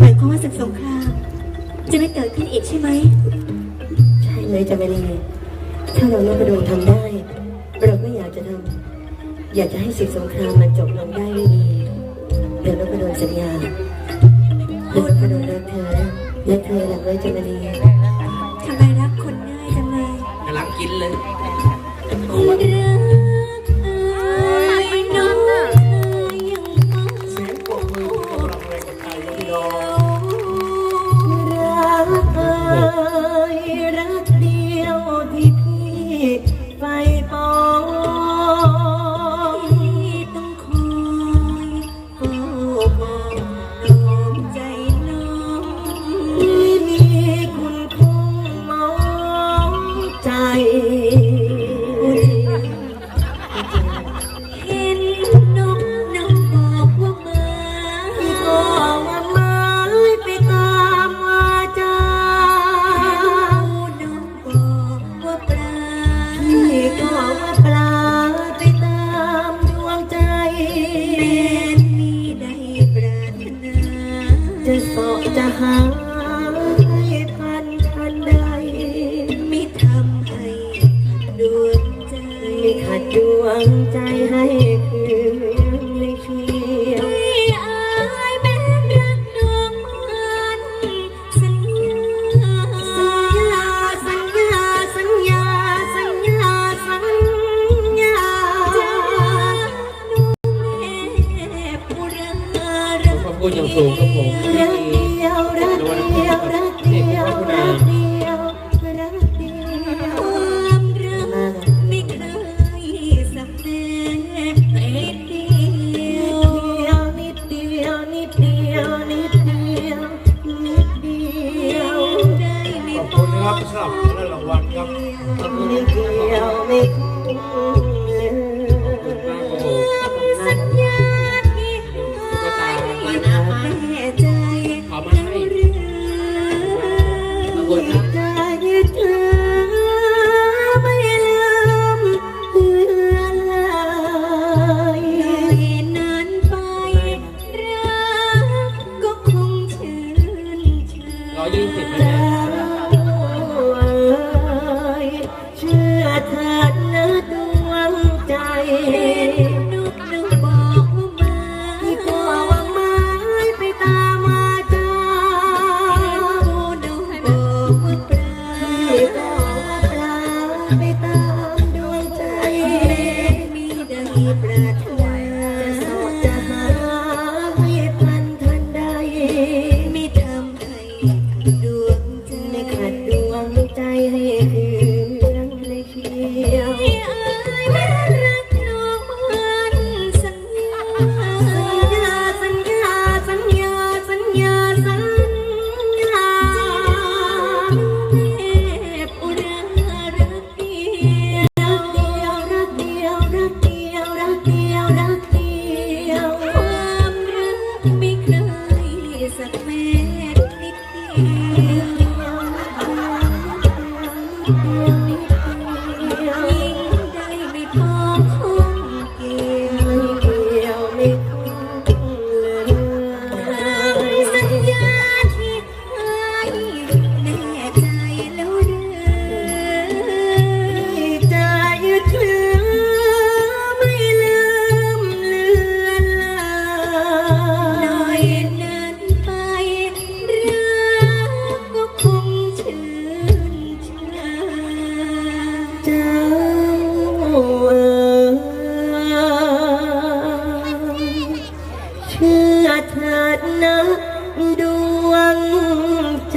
หมายความว่าศึกสงครามจะไม่เกิดขึ้นอีกใช่ไหม ใช่เลยจะไม่ได้ถ้าเรานพดลทำได้ เราก็อยากจะทำอยากจะให้ศึกสงครามมันจบลงได้ด้วยดีเดี๋ยวนพดลสัญญาเดี๋ยวนพดลรักเธอนะและเธอหลังเลยจะไม่ได้ทำไมรักคนง่ายจังเลยกำลังกินเลยคนรักเจะหาทันทันใดไม่ทำให้ดวงใจไม่ขัดดวงใจให้คืนเลยเชียวไม่อายแม้รักน้องมันสัญญาสัญญาสัญญาสัญญาสัญญาสัญญาจะน้องแม่ปุรารักขอบคุณอย่างสูงครับผม คุอณนะครับสำหรับได้รางวัลครับขอบคุณนิดเดียวไม่คุ้ม ไปตามดวงใจแม่มีได้ปรารถนาจะสอดจะหาให้พันทันใดไม่ทำให้ดวงใจไม่ขัดดวงใจให้คืนเลยเชียว ยิ่ เจ้าเอ๋ยเชื่อเถิดนะดวงใจ